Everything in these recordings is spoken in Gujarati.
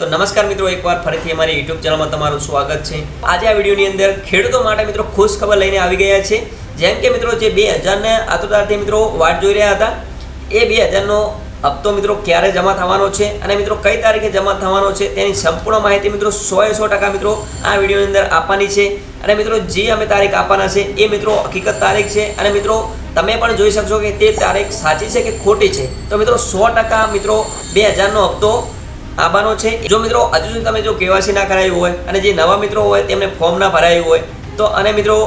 તો નમસ્કાર મિત્રો, એકવાર ફરીથી અમારી યુટ્યુબ ચેનલમાં તમારું સ્વાગત છે. આજે આ વિડીયોની અંદર ખેડૂતો માટે મિત્રો ખુશ ખબર લઈને આવી ગયા છે. જેમ કે મિત્રો, જે બે હજારને આતુરતાથી મિત્રો વાટ જોઈ રહ્યા હતા, એ બે હજારનો હપ્તો મિત્રો ક્યારે જમા થવાનો છે અને મિત્રો કઈ તારીખે જમા થવાનો છે તેની સંપૂર્ણ માહિતી મિત્રો સો એ સો ટકા મિત્રો આ વિડીયોની અંદર આપવાની છે. અને મિત્રો, જે અમે તારીખ આપવાના છે એ મિત્રો હકીકત તારીખ છે. અને મિત્રો, તમે પણ જોઈ શકશો કે તે તારીખ સાચી છે કે ખોટી છે. તો મિત્રો, સો ટકા મિત્રો બે હજારનો હપ્તો આવવાનો છે. જો મિત્રો હજુ સુધી તમે જો કેવાસી ના કરાયું હોય અને જે નવા મિત્રો હોય તેમને ફોર્મ ના ભરાયું હોય, તો અને મિત્રો,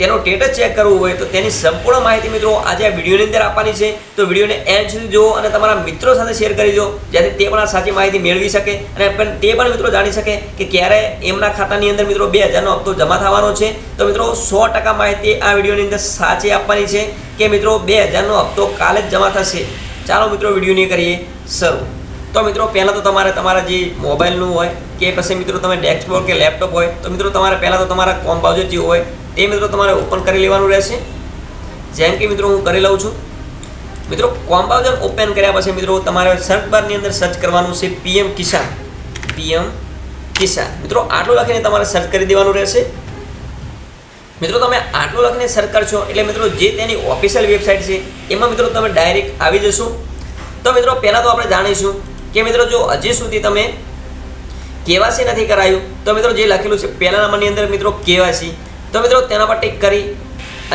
તેનો સ્ટેટસ ચેક કરવું હોય, તો તેની સંપૂર્ણ માહિતી મિત્રો આજે આ વિડીયોની અંદર આપવાની છે. તો વિડીયોને એન્ડ સુધી જુઓ અને તમારા મિત્રો સાથે શેર કરી દો, જેથી તે પણ આ સાચી માહિતી મેળવી શકે અને પણ તે પણ મિત્રો જાણી શકે કે ક્યારે એમના ખાતાની અંદર મિત્રો બે હજારનો હપ્તો જમા થવાનો છે. તો મિત્રો, સો ટકા માહિતી આ વિડીયોની અંદર સાચી આપવાની છે કે મિત્રો, બે હજારનો હપ્તો કાલે જ જમા થશે. ચાલો મિત્રો, વિડીયોની કરીએ શરૂ. તો મિત્રો, પહેલાં તો તમારે તમારા જે મોબાઈલનું હોય કે પછી મિત્રો તમે ડેસ્કટોપ કે લેપટોપ હોય, તો મિત્રો તમારે પહેલાં તો તમારા કોમ બ્રાઉઝર જે હોય, તે મિત્રો તમારે ઓપન કરી લેવાનું રહેશે. જેમ કે મિત્રો હું કરી લઉં છું. મિત્રો કોમ બ્રાઉઝર ઓપન કર્યા પછી મિત્રો, તમારે સર્ચ બારની અંદર સર્ચ કરવાનું છે પીએમ કિસાન પીએમ કિસાન મિત્રો, આટલું લખીને તમારે સર્ચ કરી દેવાનું રહેશે. મિત્રો, તમે આટલું લખીને સર્ચ કરશો, એટલે મિત્રો, જે તેની ઓફિશિયલ વેબસાઇટ છે, એમાં મિત્રો તમે ડાયરેક્ટ આવી જશો. તો મિત્રો, પહેલાં તો આપણે જાણીશું કે મિત્રો જો હજી સુધી તમે કેવાસી નથી કરાયું, તો મિત્રો જે લખેલું છે, પહેલા નંબરની અંદર મિત્રો કેવાસી તો મિત્રો તેના પર ટિક કરી.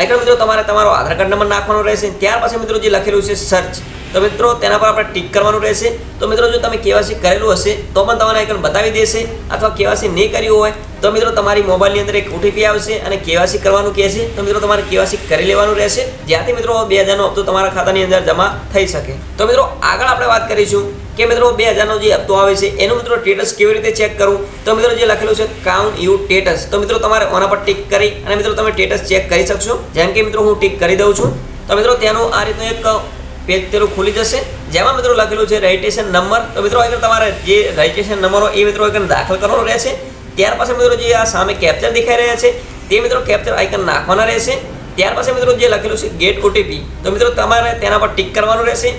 આગળ મિત્રો તમારે તમારો આધાર કાર્ડ નંબર નાખવાનો રહેશે. ત્યાર પછી મિત્રો જે લખેલું છે સર્ચ તો મિત્રો તેના પર આપણે ટિક કરવાનું રહેશે. તો મિત્રો જો તમે કેવાસી કરેલું હશે, તો પણ તમારે આઈકન બતાવી દેશે. અથવા કેવાસી નહીં કર્યું હોય, તો મિત્રો તમારી મોબાઈલની અંદર એક ઓટીપી આવશે અને કેવાસી કરવાનું કહેશે તો મિત્રો તમારે કેવાસી કરી લેવાનું રહેશે. જ્યાંથી મિત્રો બે હજારનો હપ્તો તમારા ખાતાની અંદર જમા થઈ શકે. તો મિત્રો આગળ આપણે વાત કરીશું. કે મિત્રો બે હજારનો જે હપ્તો આવે છે, એનું મિત્રો સ્ટેટસ કેવી રીતે ચેક કરવું તો મિત્રો જે લખેલું છે કાઉન્ટ યુ સ્ટેટસ તો મિત્રો તમારે ઓના પર ટિક કરી અને મિત્રો તમે સ્ટેટસ ચેક કરી શકશો. જેમ કે મિત્રો હું ટિક કરી દઉં છું. તો મિત્રો તેનું આ રીતનું એક પેજ તેનું ખુલી જશે. જેમાં મિત્રો લખેલું છે રજિસ્ટ્રેશન નંબર તો મિત્રો આગળ તમારે જે રજિસ્ટ્રેશન નંબરો એ મિત્રો આગળ દાખલ કરવાનો રહેશે. ત્યાર પછી મિત્રો જે આ સામે કેપ્ચર દેખાઈ રહ્યા છે, તે મિત્રો કેપ્ચર આઇકન નાખવાના રહેશે. ત્યાર પછી મિત્રો જે લખેલું છે ગેટ ઓટીપી તો મિત્રો તમારે તેના પર ટિક કરવાનું રહેશે.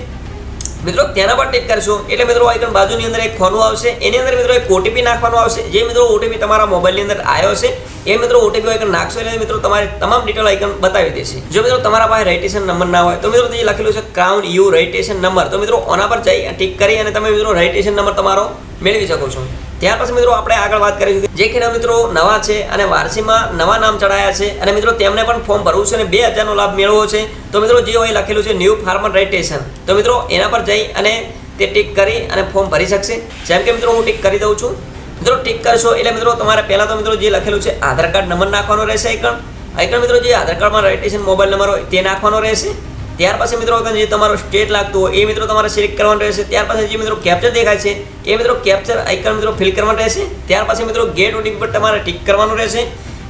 મિત્રો, તેના પર ટિક કરશો. એટલે મિત્રો આઇકન બાજુની અંદર એક ફોનું આવશે. એની અંદર મિત્રો એક ઓટીપી નાખવાનો આવશે. જે મિત્રો ઓટીપી તમારા મોબાઈલની અંદર આવ્યો છે, એ મિત્રો ઓટીપી આઇકન નાખશો એટલે મિત્રો તમારે તમામ ડિટેલ આઇકન બતાવી દેશે. જો મિત્રો તમારા પાસે રજિસ્ટ્રેશન નંબર ના હોય, તો મિત્રો જે લખેલું છે ક્રાઉન યુ રજિસ્ટ્રેશન નંબર તો મિત્રો, ઓના પર જઈ ટિક કરી અને તમે મિત્રો રજિસ્ટ્રેશન નંબર તમારો મેળવી શકો છો. ત્યાર પછી મિત્રો આપણે આગળ વાત કરીશું જે ખેડૂત મિત્રો નવા છે અને વારસીમાં નવા નામ ચડાયા છે અને મિત્રો તેમને પણ ફોર્મ ભરવું છે અને બે હજારનો લાભ મેળવવો છે. તો મિત્રો જે હોય લખેલું છે ન્યૂ ફાર્મર રજિસ્ટ્રેશન તો મિત્રો એના પર જઈ અને તે ટીક કરી અને ફોર્મ ભરી શકશે. જેમ કે મિત્રો હું ટીક કરી દઉં છું. મિત્રો ટીક કરશો એટલે મિત્રો તમારે પહેલાં તો મિત્રો જે લખેલું છે, આધાર કાર્ડ નંબર નાખવાનો રહેશે આઈકણ આઈકણ મિત્રો જે આધાર કાર્ડમાં રજિસ્ટ્રેશન મોબાઈલ નંબર હોય તે નાખવાનો રહેશે. ત્યાર પછી મિત્રો જે તમારો સ્ટેટ લાગતું હોય, એ મિત્રો તમારે સિલેક્ટ કરવાનું રહેશે. ત્યાર પછી જે મિત્રો કેપ્ચર દેખાય છે, એ મિત્રો કેપ્ચર આઇકન મિત્રો ફિલ કરવાનું રહેશે. ત્યાર પછી મિત્રો ગેટ ઓટીપી પર તમારે ટીક કરવાનું રહેશે.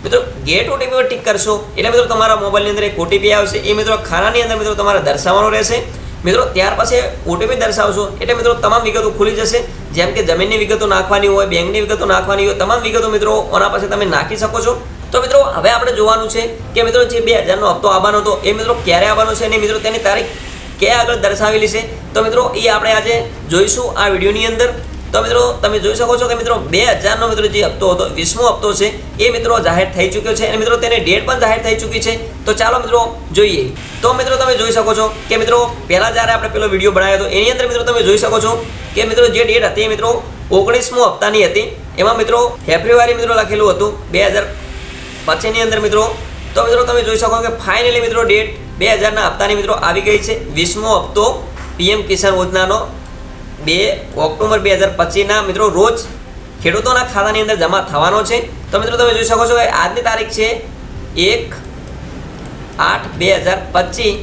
મિત્રો ગેટ ઓટીપી પર ટીક કરશો એટલે મિત્રો તમારા મોબાઈલની અંદર એક ઓટીપી આવશે. એ મિત્રો ખાનાની અંદર મિત્રો તમારે દર્શાવવાનું રહેશે. મિત્રો ત્યાર પછી ઓટીપી દર્શાવશો એટલે મિત્રો તમામ વિગતો ખુલી જશે. જેમ કે જમીનની વિગતો નાખવાની હોય, બેંકની વિગતો નાખવાની હોય, તમામ વિગતો મિત્રો ઓના પાસે તમે નાખી શકો છો. તો મિત્રો, હવે આપણે જોવાનું છે કે મિત્રો જે બે હજારનો હપ્તો આવવાનો હતો, એ મિત્રો ક્યારે આવવાનો છે અને મિત્રો તેની તારીખ ક્યાં આગળ દર્શાવેલી છે? તો મિત્રો, એ આપણે આજે જોઈશું આ વિડીયોની અંદર. તો મિત્રો, તમે જોઈ શકો છો કે મિત્રો બે હજારનો મિત્રો જે હપ્તો હતો, વીસમો હપ્તો છે, એ મિત્રો જાહેર થઈ ચૂક્યો છે અને મિત્રો તેની ડેટ પણ જાહેર થઈ ચૂકી છે. તો ચાલો મિત્રો, જોઈએ. તો મિત્રો, તમે જોઈ શકો છો કે મિત્રો, પહેલાં જ્યારે આપણે પેલો વીડિયો બનાવ્યો હતો, એની અંદર મિત્રો તમે જોઈ શકો છો કે મિત્રો જે ડેટ હતી એ મિત્રો ઓગણીસમો હપ્તાની હતી. એમાં મિત્રો ફેબ્રુઆરી મિત્રો લખેલું હતું બે હજાર પછીની અંદર મિત્રો, તો મિત્રો તમે જોઈ શકો કે ફાઇનલી મિત્રો ડેટ બે હજારના હપ્તાની મિત્રો આવી ગઈ છે. વીસમો હપ્તો પીએમ કિસાન યોજનાનો બે ઓક્ટોબર બે હજાર પચીસના મિત્રો રોજ ખેડૂતોના ખાતાની અંદર જમા થવાનો છે. તો મિત્રો તમે જોઈ શકો છો કે આજની તારીખ છે એક આઠ બે હજાર પચીસ.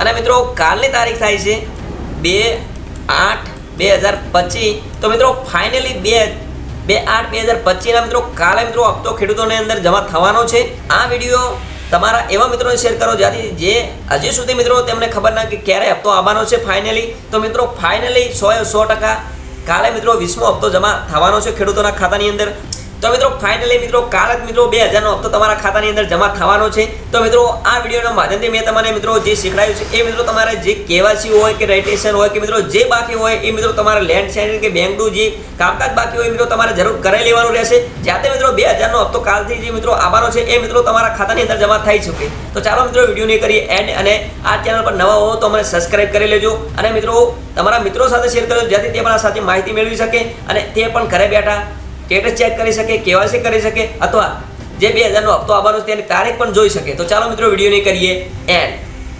અને મિત્રો કાલની તારીખ થાય છે બે આઠ બે હજાર પચીસ. તો મિત્રો ફાઇનલી બે બે આઠ બે હજાર પચીસના મિત્રો, કાલે મિત્રો હપ્તો ખેડૂતોની અંદર જમા થવાનો છે. આ વીડિયો તમારા એવા મિત્રોને શેર કરો જ્યાંથી જે હજી સુધી મિત્રો તેમને ખબર ના કે ક્યારે હપ્તો આવવાનો છે ફાઇનલી. તો મિત્રો, ફાઇનલી સો સો ટકા કાલે મિત્રો વીસમો હપ્તો જમા થવાનો છે ખેડૂતોના ખાતાની અંદર. તો મિત્રો ફાઇનલી મિત્રો, કાલ જ મિત્રો બે હજારનો હપ્તો તમારા ખાતાની અંદર જમા થવાનો છે. તો મિત્રો, આ વિડીયોના માધ્યમથી મેં તમને મિત્રો જે શીખડાયું છે, એ મિત્રો તમારે જે કેવાસી હોય કે રજીસ્ટ્રેશન હોય કે મિત્રો જે બાકી હોય, એ મિત્રો તમારે લેન્ડ સેન્ડ કે બેંકનું જે કામકાજ બાકી હોય મિત્રો તમારે જરૂર કરાવી લેવાનું રહેશે. જ્યાં મિત્રો બે હજારનો હપ્તો કાલથી જે મિત્રો આવવાનો છે, એ મિત્રો તમારા ખાતાની અંદર જમા થઈ શકે. તો ચાલો મિત્રો વિડીયોને કરીએ એન્ડ અને આ ચેનલ પર નવા હો તો અમને સબસ્ક્રાઈબ કરી લેજો. અને મિત્રો, તમારા મિત્રો સાથે શેર કરજો, જેથી તે પણ સાથે માહિતી મેળવી શકે અને તે પણ ઘરે બેઠા સ્ટેટસ ચેક કરી શકે, કેવાયસી કરી શકે, અથવા જે બે હજારનો હપ્તો આવવાનો છે તેની તારીખ પણ જોઈ શકે. તો ચાલો મિત્રો વિડીયોને કરીએ એન્ડ